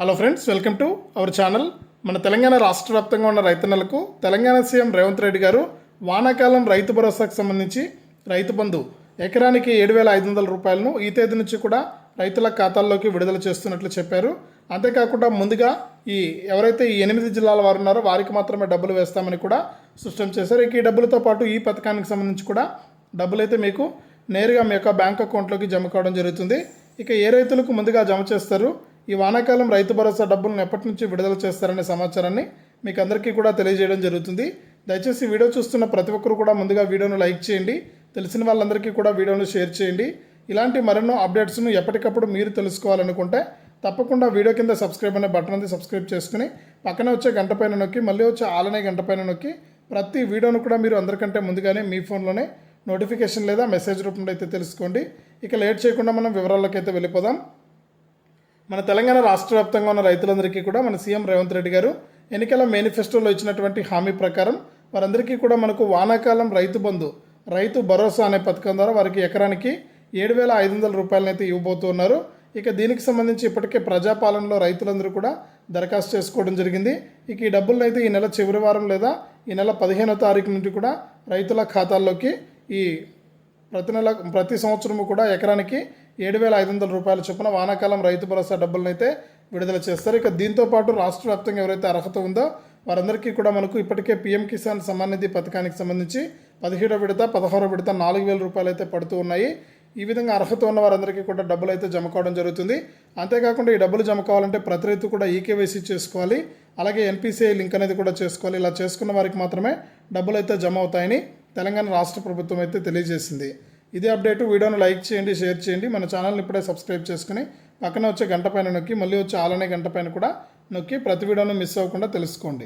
Hello friends welcome to our channel మన తెలంగాణ రాష్ట్ర వ్యాప్తంగా ఉన్న రైతన్నలకు తెలంగాణ సీఎం రేవంత్ రెడ్డి గారు వానాకాలం రైతు భరోసాకు సంబంధించి రైతు బంధు ఎకరానికి ఏడు వేల ఐదు వందల రూపాయలను ఈ తేదీ నుంచి కూడా రైతుల ఖాతాల్లోకి విడుదల చేస్తున్నట్లు చెప్పారు. అంతేకాకుండా ముందుగా ఈ ఎవరైతే ఈ ఎనిమిది జిల్లాల వారు ఉన్నారో వారికి మాత్రమే డబ్బులు వేస్తామని కూడా స్పష్టం చేశారు. ఇక ఈ డబ్బులతో పాటు ఈ పథకానికి సంబంధించి కూడా డబ్బులు అయితే మీకు నేరుగా మీ యొక్క బ్యాంక్ అకౌంట్లోకి జమ కావడం జరుగుతుంది. ఇక ఏ రైతులకు ముందుగా జమ చేస్తారు? ఈ వానాకాలం రైతు భరోసా డబ్బులను ఎప్పటి నుంచి విడుదల చేస్తారనే సమాచారాన్ని మీకు అందరికీ కూడా తెలియజేయడం జరుగుతుంది. దయచేసి వీడియో చూస్తున్న ప్రతి ఒక్కరు కూడా ముందుగా వీడియోను లైక్ చేయండి తెలిసిన వాళ్ళందరికీ కూడా వీడియోను షేర్ చేయండి. ఇలాంటి మరెన్నో అప్డేట్స్ను ఎప్పటికప్పుడు మీరు తెలుసుకోవాలనుకుంటే తప్పకుండా వీడియో కింద సబ్స్క్రైబ్ అనే బటన్ ఉంది సబ్స్క్రైబ్ చేసుకుని పక్కన వచ్చే గంట పైన నొక్కి మళ్ళీ వచ్చే ఆలనే గంట పైన నొక్కి ప్రతి వీడియోను కూడా మీరు అందరికంటే ముందుగానే మీ ఫోన్లోనే నోటిఫికేషన్ లేదా మెసేజ్ రూపంలో అయితే తెలుసుకోండి. ఇక లేట్ చేయకుండా మనం వివరాల్లోకి అయితే వెళ్ళిపోదాం. మన తెలంగాణ రాష్ట్ర వ్యాప్తంగా ఉన్న రైతులందరికీ కూడా మన సీఎం రేవంత్ రెడ్డి గారు ఎన్నికల మేనిఫెస్టోలో ఇచ్చినటువంటి హామీ ప్రకారం వారందరికీ కూడా మనకు వానాకాలం రైతు బంధు రైతు భరోసా అనే పథకం ద్వారా వారికి ఎకరానికి ఏడు వేల ఐదు వందల రూపాయలనైతే ఇవ్వబోతున్నారు ఇక దీనికి సంబంధించి ఇప్పటికే ప్రజాపాలనలో రైతులందరూ కూడా దరఖాస్తు చేసుకోవడం జరిగింది. ఇక ఈ డబ్బులను అయితే ఈ నెల చివరి వారం లేదా ఈ నెల పదిహేనో తారీఖు నుండి కూడా రైతుల ఖాతాల్లోకి ఈ ప్రతి నెల ప్రతి సంవత్సరము కూడా ఎకరానికి ఏడు వేల ఐదు వందల రూపాయల చొప్పున వానాకాలం రైతు భరోసా డబ్బులను అయితే విడుదల చేస్తారు. ఇక దీంతో పాటు రాష్ట్ర వ్యాప్తంగా ఎవరైతే అర్హత ఉందో వారందరికీ కూడా మనకు ఇప్పటికే పీఎం కిసాన్ సమ్మాన్ నిధి పథకానికి సంబంధించి పదిహేడో విడత పదహారో విడత నాలుగు వేల రూపాయలు అయితే పడుతూ ఉన్నాయి. ఈ విధంగా అర్హత ఉన్న వారందరికీ కూడా డబ్బులు అయితే జమ కావడం జరుగుతుంది. అంతేకాకుండా ఈ డబ్బులు జమ కావాలంటే ప్రతి రైతు కూడా ఈకేవైసీ చేసుకోవాలి. అలాగే ఎన్పిసిఐ లింక్ అనేది కూడా చేసుకోవాలి. ఇలా చేసుకున్న వారికి మాత్రమే డబ్బులు అయితే జమ అవుతాయని తెలంగాణ రాష్ట్ర ప్రభుత్వం అయితే తెలియజేసింది. ఇదే అప్డేట్ వీడియోను లైక్ చేయండి షేర్ చేయండి. మన ఛానల్ని ఇప్పుడే సబ్స్క్రైబ్ చేసుకుని పక్కన వచ్చే గంట పైన నొక్కి మళ్ళీ వచ్చే ఆలనే గంట పైన కూడా నొక్కి ప్రతి వీడియోను మిస్ అవ్వకుండా తెలుసుకోండి.